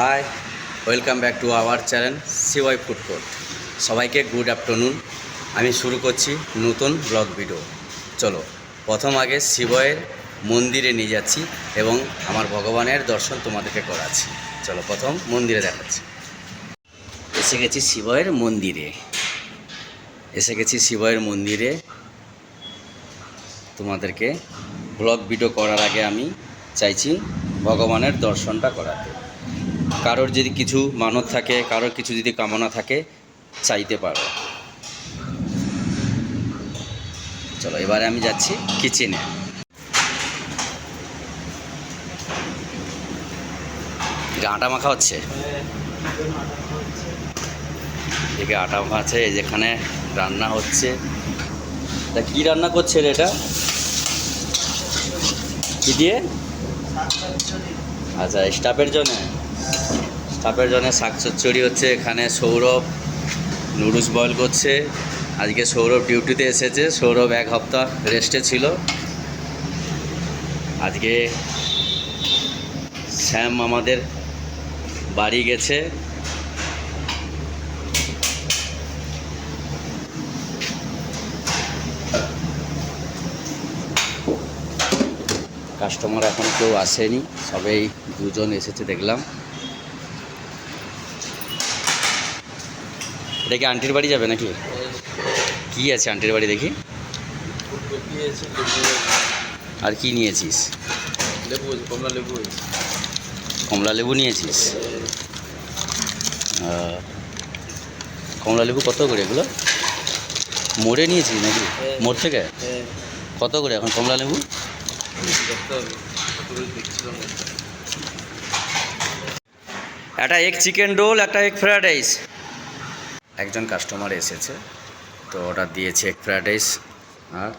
Hi welcome back to our channel CY food court সবাইকে good afternoon আমি শুরু করছি নতুন ব্লগ ভিডিও চলো, প্রথম আগে শিবয়ের মন্দিরে নিয়ে যাচ্ছি এবং আমার ভগবানের দর্শন তোমাদেরকে করাচ্ছি। চলো, প্রথম মন্দিরে দেখাচ্ছি। এসে গেছি শিবয়ের মন্দিরে। এসে গেছি শিবয়ের মন্দিরে। তোমাদেরকে ব্লগ ভিডিও করার আগে আমি চাইছি ভগবানের দর্শনটা করাতে। কারোর যদি কিছু মানত থাকে, কারোর কিছু যদি কামনা থাকে, চাইতে পারো। চলো, এবারে আমি যাচ্ছি কিচেনে। আটা মাখা হচ্ছে? এদিকে আটা মাখা আছে যেখানে রান্না হচ্ছে। তা কী রান্না করছে রে এটা? কি দিয়ে? আচ্ছা স্টাফের জন্য? স্টাফের জন্য শাক চচ্চড়ি হচ্ছে, এখানে সৌরভ নুডলস বয়েল করছে। আজকে সৌরভ ডিউটিতে এসেছে, সৌরভ এক হপ্তাহ রেস্টে ছিল। আজকে শ্যাম আমাদের বাড়ি গেছে। কাস্টমার এখন কেউ আসেনি, সবেই দুজন এসেছে দেখলাম। এটা কি আন্টির বাড়ি যাবে নাকি? কি আছে আন্টির বাড়ি দেখি? আর কি নিয়েছিস? লেবু কমলা লেবু কমলা লেবু নিয়েছিস কমলা লেবু কত করে এগুলো? মোড়ে নিয়েছিস নাকি। মোড় থেকে? কত করে এখন কমলা লেবু। একটা এগ চিকেন রোল একটা এগ ফ্রায়েড রাইস একজন কাস্টমার এসেছে, তো অর্ডার দিয়েছে এগ ফ্রায়েড রাইস আর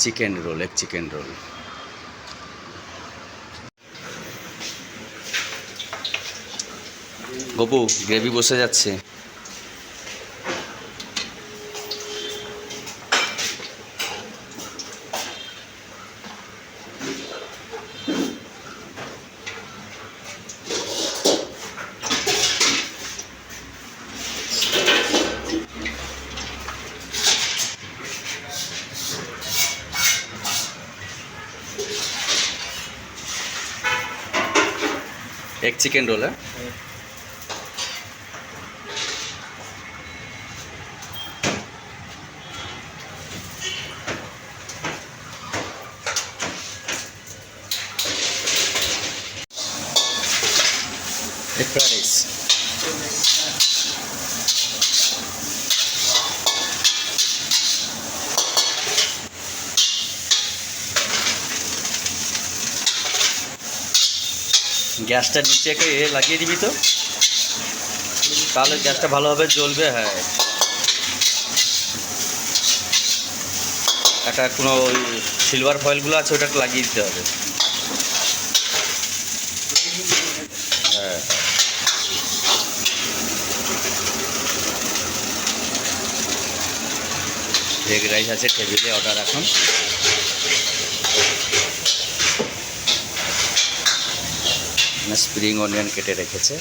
চিকেন রোল এক চিকেন রোল গপু গ্রেভি বসে যাচ্ছে। চিকেন রোল হ্যাঁ এগ ফ্রাইড রাইস গ্যাসটা নিচে একটা এ লাগিয়ে দিবি তো? তাহলে গ্যাসটা ভালোভাবে জ্বলবে হ্যাঁ। একটা কোনো ওই সিলভার ফয়েলগুলো আছে ওটা লাগিয়ে দিতে হবে। হ্যাঁ। এগ রাইস আছে টেবিলে অর্ডার এখন। স্প্রিং অনিয়ন কেটে রেখেছে।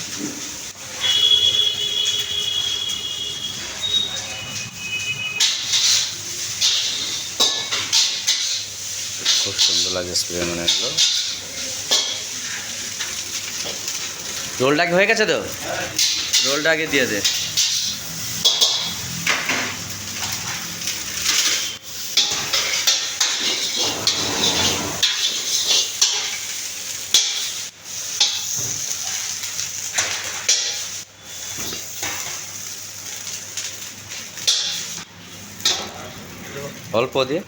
খুব সুন্দর লাগে স্প্রিং অনিয়নগুলো। রোলটা কি হয়ে গেছে তো? রোলটা আগে দিয়ে দে। অল্প দিয়ে।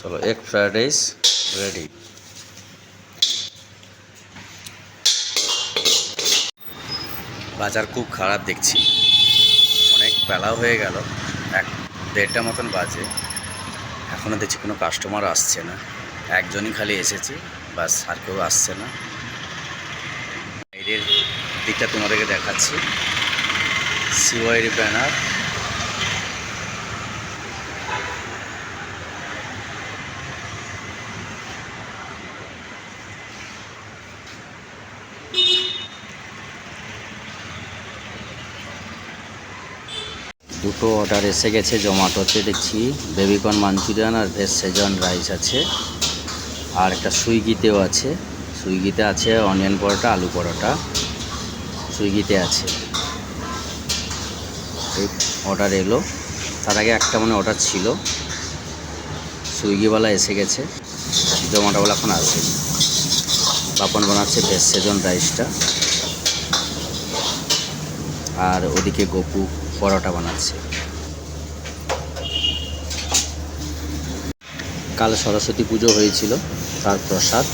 চলো এক ফ্রাইড রাইস রেডি বাজার খুব খারাপ দেখছি। অনেক বেলা হয়ে গেল, এক দেড়টা মতন বাজে। এখনও দেখছি কোনো কাস্টমার আসছে না। একজনই খালি এসেছে, বাস আর কেউ আসছে না। বাইরের দিকটা তোমাদেরকে দেখাচ্ছি। সিওয়াইয়ের ব্যানার দুটো অর্ডার এসে গেছে জোম্যাটোতে দেখছি। বেবিকর্ন মাঞ্চুরিয়ান আর ভেজ সেজন রাইস আছে। আর একটা সুইগিতেও আছে। সুইগিতে আছে অনিয়ন পরোটা, আলু পরোটা। সুইগিতে আছে। এই অর্ডার এলো। তার আগে একটা মানে অর্ডার ছিল। সুইগিওয়ালা এসে গেছে। জোম্যাটোওয়ালা এখন আসে বাপন বানাচ্ছে ভেজ সেজন রাইসটা। আর ওদিকে গপু। পরোটা বানাচ্ছে। কাল সরস্বতী পুজো হয়েছিল, তার প্রসাদ।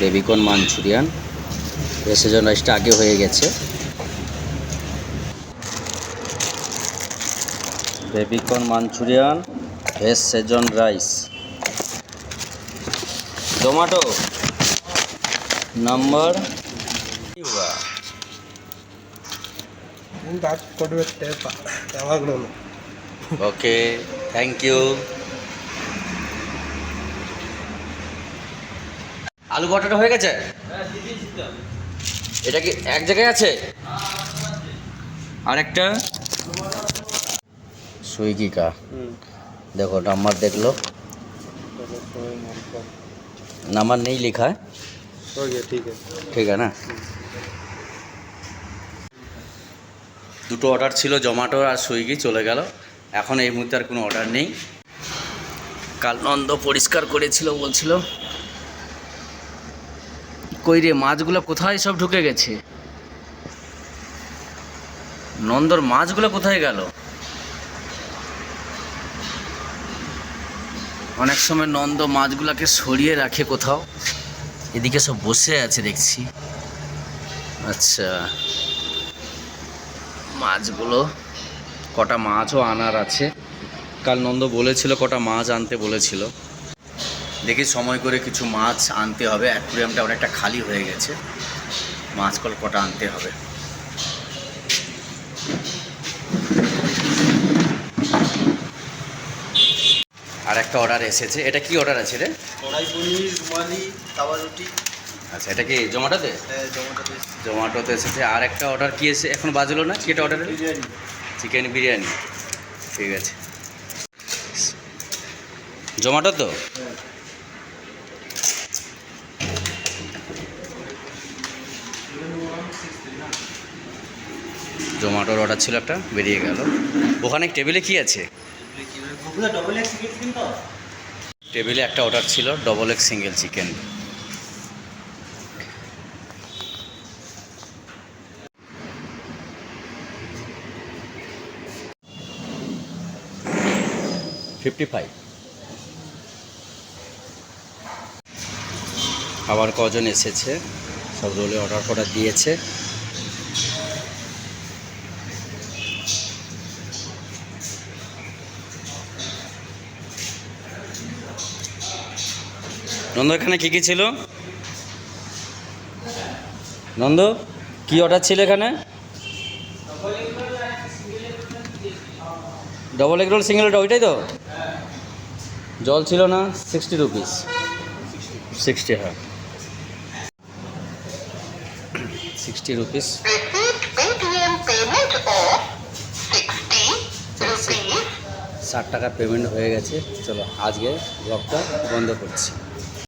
Baby corn Manchurian. ভেসেজন রাইসটা আগে হয়ে গেছে। Baby corn manchurian veg schezwan rice. Zomato! Number okay thank you আলু বটাটা হয়ে গেছে? এটা কি এক জায়গায় আছে? আর একটা সুইগি কা। দেখো নাম্বার দেখল। নাম্বার নেই লেখা। है हो गया ठीक है ঠিক আছে না দুটো অর্ডার ছিল জোম্যাটো আর সুইগি চলে গেল এখন এই মুহূর্তে আর কোনো অর্ডার নেই কাল নন্দ পরিষ্কার করেছিল বলছিল কই রে মাছগুলো কোথায় সব ঢুকে গেছে নন্দর মাছগুলো কোথায় গেল অনেক সময় নন্দ মাছগুলোকে সরিয়ে রাখে কোথাও এদিকে সব বসে আছে, দেখছি। আচ্ছা। মাছগুলো, কটা মাছও আনার আছে। কাল নন্দ বলেছিল কটা মাছ আনতে বলেছিল। দেখি সময় করে কিছু মাছ আনতে হবে। অ্যাকুরিয়ামটা অনেকটা খালি হয়ে গেছে। মাছ কল কটা আনতে হবে। আর একটা অর্ডার এসেছে। এটা কি অর্ডার আছে রে? কড়াই পনির রুমালি তাওয়া রুটি। আচ্ছা এটা কি জোম্যাটোতে? হ্যাঁ জমাটোতে জোম্যাটোতে এসেছে। আর একটা অর্ডার কি এসে এখন বাজলো না? কি এটা অর্ডার বিরিয়ানি। চিকেন বিরিয়ানি। ঠিক আছে। জোম্যাটো তো? হ্যাঁ। জোম্যাটোর অর্ডার ছিল একটা বেরিয়ে গেল। ওখানে টেবিলে কি আছে? ডবল এক্স কিন্তু। টেবিলে একটা অর্ডার ছিল double X single chicken fifty five আবার কজন এসেছে, সব রোলে অর্ডার ফর্ডার দিয়েছে। নন্দ, এখানে কী কী ছিল? নন্দ, কি অর্ডার ছিল এখানে? ডবল এগ রোল সিঙ্গেল ওইটাই তো? জল ছিল না সিক্সটি রুপিস সিক্সটি হ্যাঁ। Sixty rupees Repeat Paytm payment of 60 rupees. ষাট টাকা পেমেন্ট হয়ে গেছে। চলো আজকে ব্লগটা বন্ধ করছি।